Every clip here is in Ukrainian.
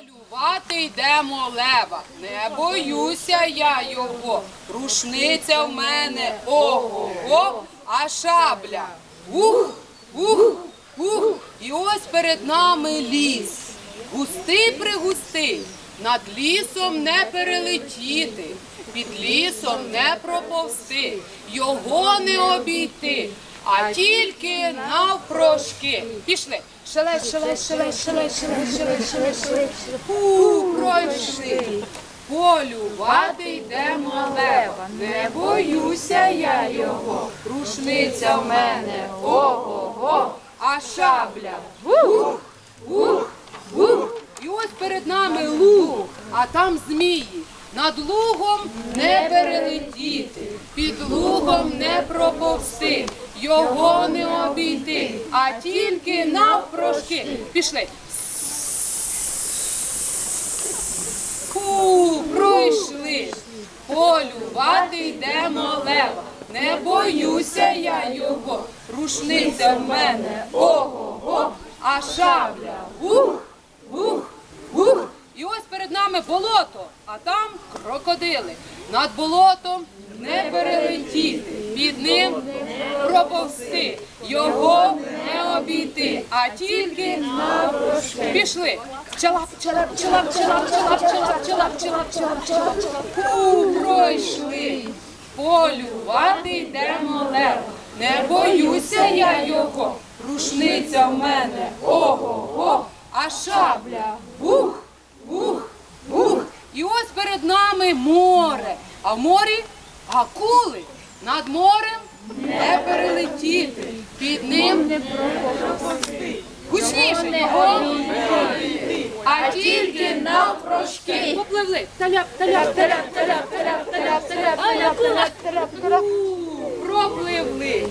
Полювати йдемо лева, не боюся я його. Рушниця в мене ого-го, а шабля. Ух, ух, ух. І ось перед нами ліс. Густий пригустий, над лісом не перелетіти, під лісом не проповсти, його не обійти, а тільки навпрошки. Пішли. Шелест, шелест, шелест, шелест, шелест, шелест, шелест, шелест. Фу, пройшли. Полювати йдемо лева, не боюся я його. Рушниця в мене ого-го, а шабля. Ух, ух, ух. І ось перед нами луг, а там змії. Над лугом не перелетіти, під лугом не проповсти, його не обійти, а тільки навпрошки. Пішли. Фу, пройшли. Полювати йдемо лева. Не боюся я його. Рушниця в мене ого-го, а шабля. Ух, ух, ух. І ось перед нами болото, а там крокодили. Над болотом не перелетіти, під ним проповсти, його не обійти, а тільки навпрошки. Пішли. Пчела, пчела, пчела, пчела, пчела, пчела, пчела, пчела, пчела, пчела, пчела. Пройшли. Полювати йдемо лева. Не боюся я його. Рушниця в мене ого-го, а шабля. Ух, ух, ух. І ось перед нами море. А в морі акули. Над морем не перелетіти. Під ним не Гучніше. А тільки навпрошки. Попливли. Таляп, таляп, таляп, таляп, таляп, таляп, таляп, таляп, таляп, таляп, таляп. Пропливли.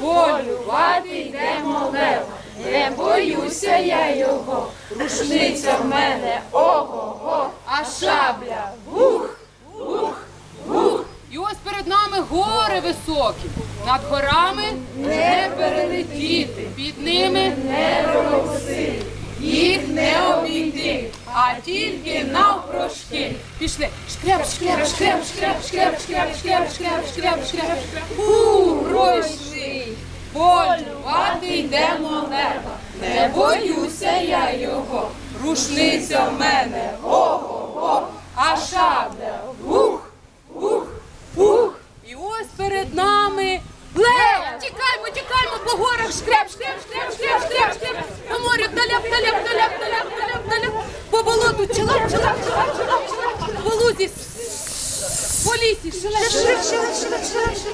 Полювати йдемо лева. Не боюся я його. Рушниця в мене ого-го, а шабля. Ух, ух, ух. І ось перед нами гори високі. Над горами не перелетіти, під ними не проповсти, їх не обійти, а тільки навпрошки. Пішли. Шкряп, шкряп, шкряп, шкряп, шкряп, шкряп, шкряп, шкряп, шкряп, шкряп. Фу, пройшли. Полювати йдемо лева. Не боюся я його. Рушниця в мене ого-го, а шабля. В лузі. По лісі. Шиле, шиле, шиле, шиле.